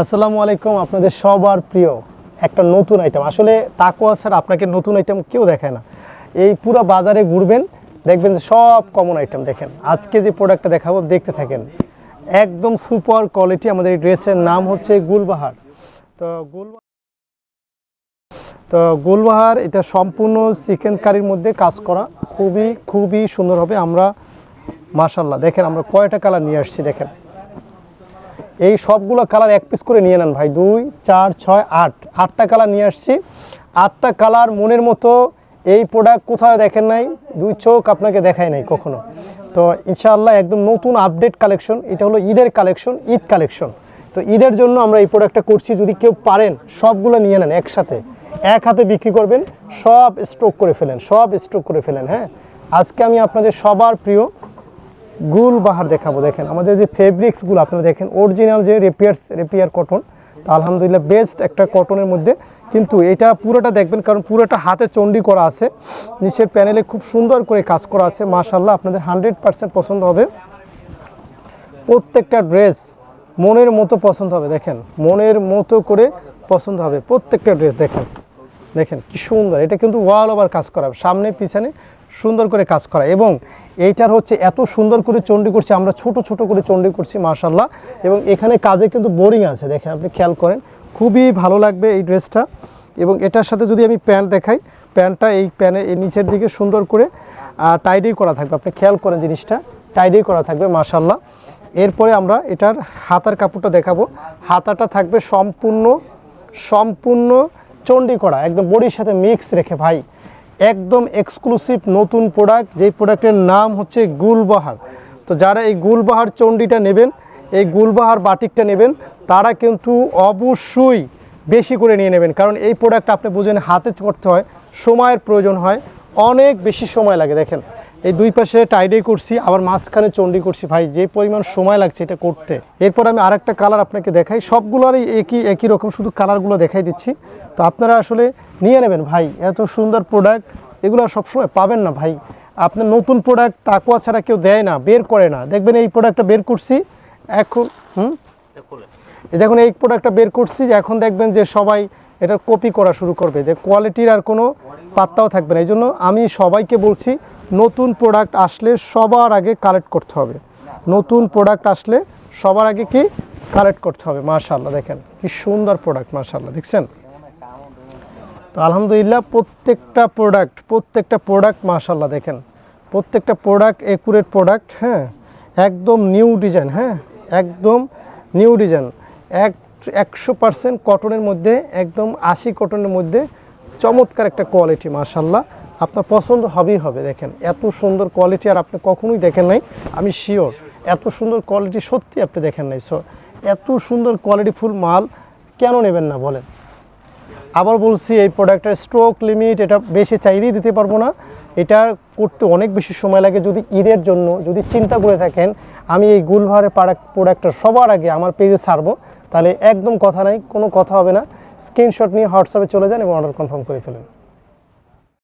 আসসালামু আলাইকুম আপনাদের সবার প্রিয় একটা নতুন আইটেম আসলে তাকোয়া ছাড়া আপনাকে নতুন আইটেম কেউ দেখায় না। এই পুরো বাজারে ঘুরবেন, দেখবেন যে সব কমন আইটেম দেখেন। আজকে যে প্রোডাক্টটা দেখাবো, দেখতে থাকেন। একদম সুপার কোয়ালিটি আমাদের এই ড্রেসের নাম হচ্ছে গুলবাহার। তো গুলবাহার তো গুলবাহার, এটা সম্পূর্ণ চিকেন কারির মধ্যে কাজ করা। খুবই খুবই সুন্দর হবে। আমরা মাশাল্লাহ দেখেন আমরা কয়টা কালার নিয়ে আসছি, দেখেন। এই সবগুলো কালার এক পিস করে নিয়ে নেন ভাই। দুই, চার, ছয়, আট। আটটা কালার নিয়ে আসছি। আটটা কালার মনের মতো এই প্রোডাক্ট কোথাও দেখেন নাই, দুই চোখ আপনাকে দেখায় নাই কখনো। তো ইনশাআল্লাহ একদম নতুন আপডেট কালেকশন এটা হলো ঈদের কালেকশন ঈদ কালেকশন তো ঈদের জন্য আমরা এই প্রোডাক্টটা করছি, যদি কেউ পারেন, সবগুলো নিয়ে নেন একসাথে। এক হাতে বিক্রি করবেন, সব স্ট্রোক করে ফেলেন, সব স্ট্রোক করে ফেলেন হ্যাঁ? আজকে আমি আপনাদের সবার প্রিয় গুল বাহার দেখাবো, দেখেন। আমাদের যে ফেব্রিক্সগুলো আপনারা দেখেন অরিজিনাল যে রেপিয়ার্স রেপিয়ার কটন তো আলহামদুলিল্লাহ বেস্ট একটা কটনের মধ্যে। কিন্তু এটা পুরোটা দেখবেন, কারণ পুরোটা হাতে চন্ডি করা আছে। নিচের প্যানেলে খুব সুন্দর করে কাজ করা আছে। মাশাল্লাহ আপনাদের হান্ড্রেড পার্সেন্ট পছন্দ হবে। প্রত্যেকটা ড্রেস মনের মতো পছন্দ হবে, দেখেন। মনের মতো করে পছন্দ হবে, প্রত্যেকটা ড্রেস দেখেন। দেখেন, কি সুন্দর। এটা কিন্তু ওয়াল ওভার কাজ করা সামনে পিছনে সুন্দর করে কাজ করা। এবং এইটার হচ্ছে এত সুন্দর করে চন্ডি করছি, আমরা ছোট ছোট করে চন্ডি করছি মার্শাল্লাহ এবং এখানে কাজে কিন্তু বোরিং আছে, দেখেন আপনি খেয়াল করেন। খুবই ভালো লাগবে এই ড্রেসটা। এবং এটার সাথে যদি আমি প্যান্ট দেখাই, প্যান্টটা এই প্যানের এই নিচের দিকে সুন্দর করে টাইডি করা থাকবে। আপনি খেয়াল করেন জিনিসটা টাইডি করা থাকবে মার্শাল্লাহ এরপরে আমরা এটার হাতার কাপড়টা দেখাবো। হাতাটা থাকবে সম্পূর্ণ সম্পূর্ণ চন্ডি করা, একদম বডির সাথে মিক্স রেখে, ভাই। একদম এক্সক্লুসিভ নতুন প্রোডাক্ট যেই প্রোডাক্টের নাম হচ্ছে গুলবাহার। তো যারা এই গুলবাহার চণ্ডীটা নেবেন, এই গুলবাহার বাটিকটা নেবেন, তারা কিন্তু অবশ্যই বেশি করে নিয়ে নেবেন। কারণ এই প্রোডাক্ট আপনি বুঝেন হাতে করতে হয়, সময়ের প্রয়োজন হয়, অনেক বেশি সময় লাগে, দেখেন। এই দুই পাশে টাইডে করছি, আবার মাঝখানে চন্ডি করছি। ভাই, যে পরিমাণ সময় লাগছে এটা করতে। এরপর আমি আরেকটা কালার আপনাকে দেখাই। সবগুলোরই একই একই রকম শুধু কালারগুলো দেখাই দিচ্ছি। তো আপনারা আসলে নিয়ে নেবেন, ভাই। এত সুন্দর প্রোডাক্ট এগুলো সবসময় পাবেন না, ভাই। আপনার নতুন প্রোডাক্ট তাকুয়া ছাড়া কেউ দেয় না, বের করে না। দেখবেন এই প্রোডাক্টটা বের করছি, এখন, হুম? দেখুন, এই প্রোডাক্টটা বের করছি, এখন দেখবেন যে সবাই এটা কপি করা শুরু করবে। যে কোয়ালিটির আর কোনো পাত্তাও থাকবে না। এই জন্য আমি সবাইকে বলছি, নতুন প্রোডাক্ট আসলে সবার আগে কালেক্ট করতে হবে। নতুন প্রোডাক্ট আসলে সবার আগে কি কালেক্ট করতে হবে? মার্শাল্লাহ দেখেন কি সুন্দর প্রোডাক্ট মার্শাল্লাহ দেখছেন? তো আলহামদুলিল্লাহ প্রত্যেকটা প্রোডাক্ট প্রত্যেকটা প্রোডাক্ট মার্শাল্লাহ দেখেন। প্রত্যেকটা প্রোডাক্ট একুরেট প্রোডাক্ট হ্যাঁ? একদম নিউ ডিজাইন হ্যাঁ? একদম নিউ ডিজাইন এক, একশো পার্সেন্ট কটনের মধ্যে, একদম আশি কটনের মধ্যে চমৎকার একটা কোয়ালিটি মাশাল্লাহ আপনার পছন্দ হবেই হবে, দেখেন। এত সুন্দর কোয়ালিটি আর আপনি কখনোই দেখেন নাই, আমি শিওর এত সুন্দর কোয়ালিটি সত্যি আপনি দেখেন নাই সো এত সুন্দর কোয়ালিটি ফুল মাল, কেন নেবেন না, বলেন? আবার বলছি, এই প্রোডাক্টের স্ট্রোক লিমিট এটা বেশি চাইলেই দিতে পারব না। এটা করতে অনেক বেশি সময় লাগে, যদি ঈদের জন্য যদি চিন্তা করে থাকেন, আমি এই গুলভারের প্রোডাক্টটা সবার আগে আমার পেজে ছাড়বো, তাহলে একদম কথা নাই, কোনো কথা হবে না। স্ক্রিনশট নিয়ে হোয়াটসঅ্যাপে চলে যান এবং অর্ডার কনফার্ম করে ফেলেন।